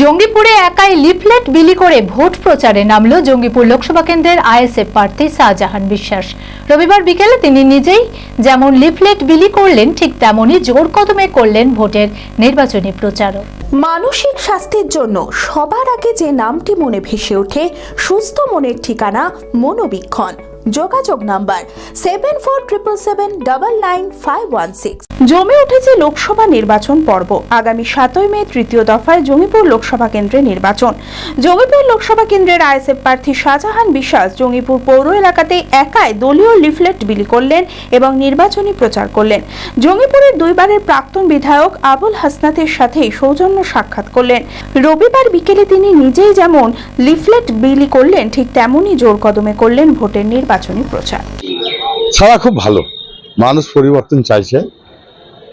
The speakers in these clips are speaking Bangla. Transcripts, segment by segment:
জঙ্গিপুরে একাই লিফলেট বিলি করে ভোট প্রচারে নামল জঙ্গিপুর লোকসভা কেন্দ্রের আইএসএফ প্রার্থী শাহজাহান বিশ্বাস। রবিবার বিকেলে তিনি নিজেই যেমন লিফলেট বিলি করলেন, ঠিক তেমনই জোর কদমে করলেন ভোটের নির্বাচনী প্রচারও মানসিক স্বাস্থ্যের জন্য সবার আগে যে নামটি মনে ভেসে ওঠে, সুস্থ মনের ঠিকানা মনোবীক্ষণ। যোগাযোগ number seven four triple seven double nine five one six জমে উঠেছে লোকসভা নির্বাচন পর্ব। আগামী সাতই মে তৃতীয় দফায় জঙ্গিপুর লোকসভা কেন্দ্রে নির্বাচন। জঙ্গিপুর লোকসভা কেন্দ্রের আইএসএফ প্রার্থী শাহজাহান বিশ্বাস জঙ্গিপুর পৌর এলাকাতে একাই দলীয় লিফলেট বিলি করলেন এবং নির্বাচনী প্রচার করলেন। জঙ্গিপুরের দুইবারের প্রাক্তন বিধায়ক আবুল হাসনাতের সাথেই সৌজন্য সাক্ষাৎ করলেন। রবিবার বিকেলে তিনি নিজেই যেমন লিফলেট বিলি করলেন, ঠিক তেমনই জোর কদমে করলেন ভোটের নির্বাচনী। প্রচার। ছাড়া খুব ভালো। মানুষ পরিবর্তন চাইছে।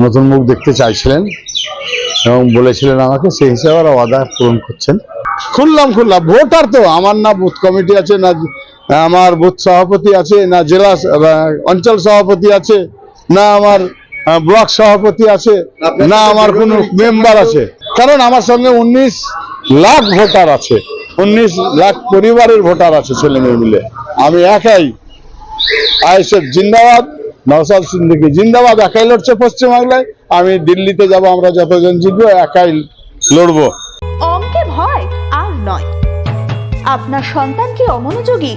নতুন মুখ দেখতে চাইছিলেন এবং বলেছিলেন আমাকে, সেই হিসাবে ওরা ওয়াদা পূরণ করছেন। খুললাম খুললাম। ভোটার তো, আমার না বুথ কমিটি আছে, না আমার বুথ সভাপতি আছে, না জেলা অঞ্চল সভাপতি আছে, না আমার ব্লক সভাপতি আছে, না আমার কোনো মেম্বার আছে। কারণ আমার সঙ্গে উনিশ লাখ ভোটার আছে। উনিশ লাখ পরিবারের ভোটার আছে ছেলে মেয়ে মিলে। আমি একাই। আইএসএফ জিন্দাবাদ নওসাদ সিদ্দিকি জিন্দাবাদ, একাই লড়ছে পশ্চিমবাংলায়। আমি দিল্লিতে যাব, আমরা যতজন জিতবো, একাই লড়বো। অঙ্কে ভয় আর নয়। আপনার সন্তান কি অমনোযোগী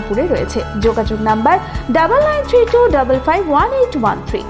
ইসলামপুরে রয়েছে। যোগাযোগ number double nine three two double five one eight one three.